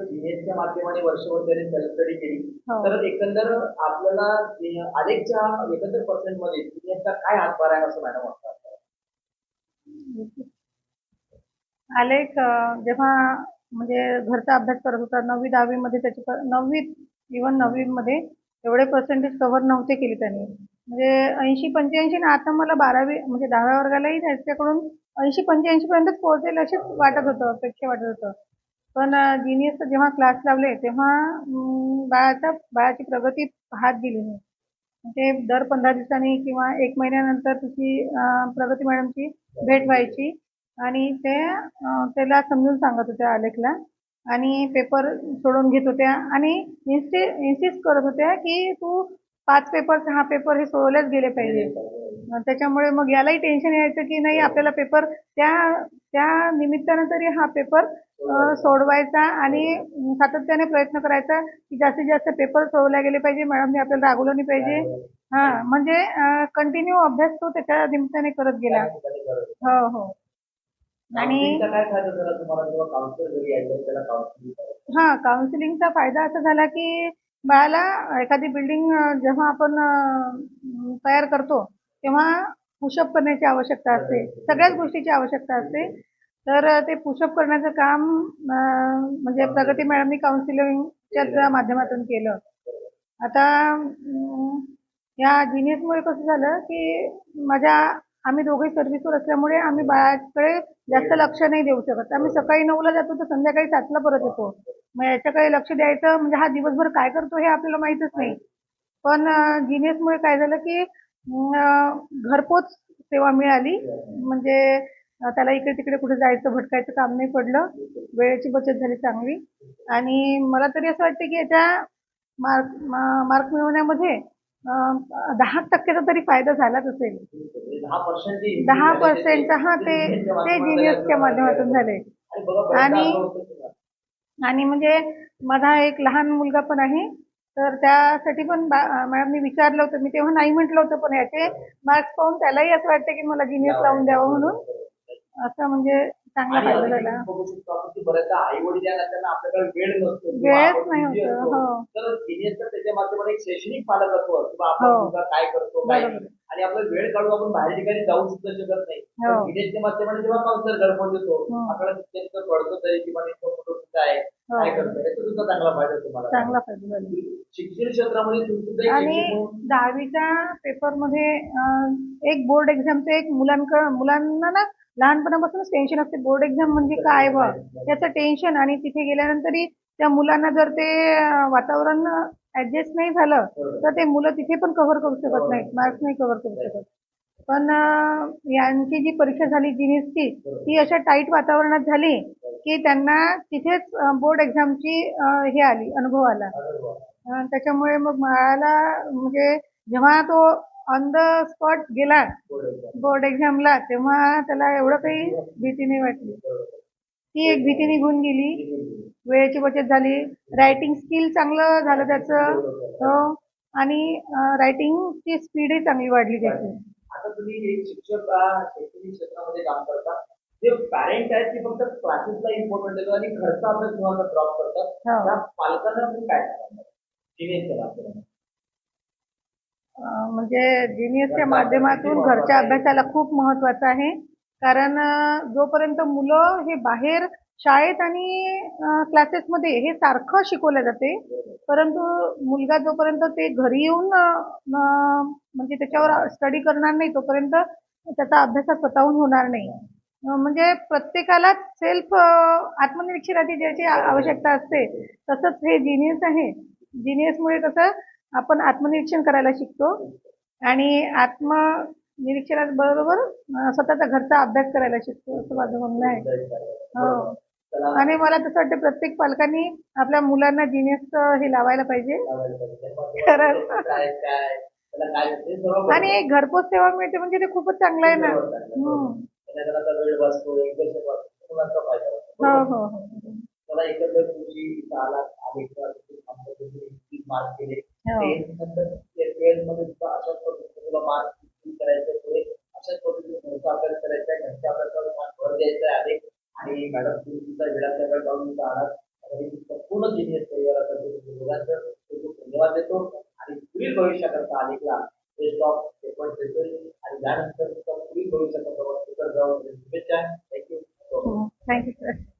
जीएसच्या माध्यमाने वर्षभर त्याने सेल्फ स्टडी केली हो. तर एकंदर आपल्याला आलेखच्या एकंदर पर्सेंटमध्ये जीएसचा काय हातभार आहे असं मॅडम वाटतं आलेख अं, जेव्हा म्हणजे घरचा अभ्यास करत होता नववी दहावी मध्ये त्याची नववीत इव्हन नववी मध्ये एवढे पर्सेंटेज कव्हर नव्हते केले त्यांनी. म्हणजे ऐंशी पंच्याऐंशी ना आता मला बारावी म्हणजे दहाव्या वर्गालाही त्याच्याकडून ऐंशी पंच्याऐंशी पर्यंत पोहोचेल असेच वाटत होतं अपेक्षा वाटत होतं. पण जिनियस जेव्हा क्लास लावले तेव्हा बाळाचा बाळाची प्रगती पाहत गेली मी म्हणजे दर पंधरा दिवसांनी किंवा एक महिन्यानंतर तिची प्रगती मॅडमची भेट व्हायची आणि ते त्याला समजून सांगत होत्या आलेखला आणि पेपर सोडून घेत होत्या आणि इन्स्टि इन्सिस्ट करत होत्या की तू पाच पेपर सहा पेपर हे सोडवलेच गेले पाहिजे. त्याच्यामुळे मग यालाही टेन्शन यायचं की नाही आपल्याला पेपर त्या त्या निमित्तानं तरी हा पेपर सोडवायचा आणि सातत्याने प्रयत्न करायचा की जास्तीत जास्त पेपर सोडवले गेले पाहिजे. मॅडमने आपल्याला रागवलं नाही पाहिजे. हा म्हणजे कंटिन्यू अभ्यास तो त्याच्या निमित्ताने करत गेला. हो हो. आणि हा काउन्सिलिंगचा फायदा असा झाला की बाळाला एखादी बिल्डिंग जेव्हा आपण तयार करतो तेव्हा पुशअप करण्याची आवश्यकता असते. सगळ्याच गोष्टीची आवश्यकता असते. तर ते पुशअप करण्याचं काम म्हणजे प्रगती मॅडमनी काउन्सिलिंगच्या माध्यमातून केलं. आता या जिनियसमुळे कसं झालं की माझ्या आम्ही दोघे सर्व्हिसवर असल्यामुळे आम्ही बाळाकडे जास्त लक्ष नाही देऊ शकत. आम्ही सकाळी नऊला जातो तर संध्याकाळी सातला परत येतो. मग याच्याकडे लक्ष द्यायचं म्हणजे हा दिवसभर काय करतो हे आपल्याला माहीतच नाही. पण जिनियसमुळे काय झालं की घरपोच सेवा मिळाली. म्हणजे त्याला इकडे तिकडे कुठे जायचं भटकायचं काम नाही पडलं. वेळेची बचत झाली चांगली. आणि मला तरी असं वाटतं की याच्या मार्क मार्क मिळवण्यामध्ये दहा टक्क्याचा तरी फायदा झालाच असेल. दहा पर्सेंट हा ते ते जिनियसच्या माध्यमातून झाले. आणि- आणि म्हणजे माझा एक लहान मुलगा पण आहे. तर त्यासाठी पण मॅडमनी विचारलं होतं. मी तेव्हा नाही म्हटलं होतं पण याचे मार्क्स पाहून त्यालाही असं वाटतं की मला जिनियस लावून द्यावं म्हणून. असं म्हणजे चांगला आणि फायदा झाला बघू शकतो आपण की बऱ्याचदा आई वडील त्यांना आपल्याकडे वेळ नसतो किंवा वेळच आपण नाही busy होत, असतो. हो. तर सिनियरचं त्याच्या माध्यमातून एक शैक्षणिक पालकत्व किंवा आपण हो. मुलगा काय करतो काय बरोबर. नाही. आणि आपला वेळ काढून आपण बाहेर ठिकाणी जाऊ सुद्धा शकत नाही हो. विदेशच्या माध्यमाने जेव्हा काउन्सिलर घरपोच येतो हो. आपल्याला त्यांचं कळतं तरी किंवा नेमकं कुठं आहे हो. काय करतं याचा सुद्धा चांगला फायदा तुम्हाला चांगला फायदा झाला शिक्षण क्षेत्रामध्ये तुम्ही सुद्धा एक आणि शिक्षक म्हणून दहावीच्या पेपरमध्ये अं, एक बोर्ड एक्झामचं एक मुलांक मुलांना ना लहानपणापासूनच टेन्शन असते. बोर्ड एक्झाम म्हणजे काय बा त्याचं टेन्शन आणि तिथे गेल्यानंतरही त्या मुलांना जर ते वातावरण ऍडजस्ट नाही झालं तर ते मुलं तिथे पण कव्हर करू शकत नाहीत. मार्क्स नाही कव्हर करू शकत. पण यांची जी परीक्षा झाली जिनिसची ती अशा टाईट वातावरणात झाली की त्यांना तिथेच बोर्ड एक्झामची हे आली अनुभव आला. त्याच्यामुळे मग मला म्हणजे जेव्हा तो ऑन द स्पॉट गेला बोर्ड एक्झामला तेव्हा त्याला एवढं काही भीती नाही वाटली. ती एक भीती निघून गेली. वेळेची बचत झाली. रायटिंग स्किल चांगलं झालं त्याचं. हो. आणि रायटिंगची स्पीडही चांगली वाढली त्याची. आता तुम्ही एक शिक्षक आहात, शैक्षणिक क्षेत्रामध्ये काम करता? जे पॅरेंट आहेत ते फक्त क्लासेसला इम्पॉर्टंट देतात आणि घरचा अभ्यास तुम्हाला ड्रॉप करतात. हो. त्या पालकांना तुम्ही काय सांगणार. अं, म्हणजे जिनियसच्या माध्यमातून घरच्या अभ्यासाला खूप महत्वाचं आहे. कारण जोपर्यंत मुलं हे बाहेर शाळेत आणि क्लासेसमध्ये हे सारखं शिकवलं जाते परंतु मुलगा जोपर्यंत ते घरी येऊन म्हणजे त्याच्यावर स्टडी करणार नाही तोपर्यंत त्याचा अभ्यास स्वतःहून होणार नाही. म्हणजे प्रत्येकाला सेल्फ आत्मनिरीक्षणाची ज्याची आवश्यकता असते तसंच हे जिनियस आहे. जिनियसमुळे कसं आपण आत्मनिरीक्षण करायला शिकतो. आणि आत्मनिरीक्षणाबरोबर स्वतःचा घरचा अभ्यास करायला शिकतो असं माझं म्हणणं आहे. हो. आणि मला तसं वाटतं प्रत्येक पालकांनी आपल्या मुलांना जिनियस हे लावायला पाहिजे. कारण आणि एक घरपोच सेवा मिळते म्हणजे ते खूपच चांगलं आहे ना. हो हो हो. केले हो. ट्वेल्थमध्ये सुद्धा अशाच पद्धतीने मार्क करायचे पुढे अशाच पद्धतीने घरचा अभ्यास करायचा आहे घरच्या अभ्यासावर फार भर द्यायचा आहे. आणि मॅडम तुम्ही सुद्धा वेळाच्या वेळ जाऊन तुमचा खूप पूर्ण जिनियस परिवार करतो दोघांचं खूप धन्यवाद देतो. आणि पुढील भविष्याकरता अनेकला बेस्ट ऑफ एफर्ट देतोय आणि त्यानंतर तुमचा पुढील भविष्याकरता सुंदर जाऊन शुभेच्छा थँक्यू थँक्यू सर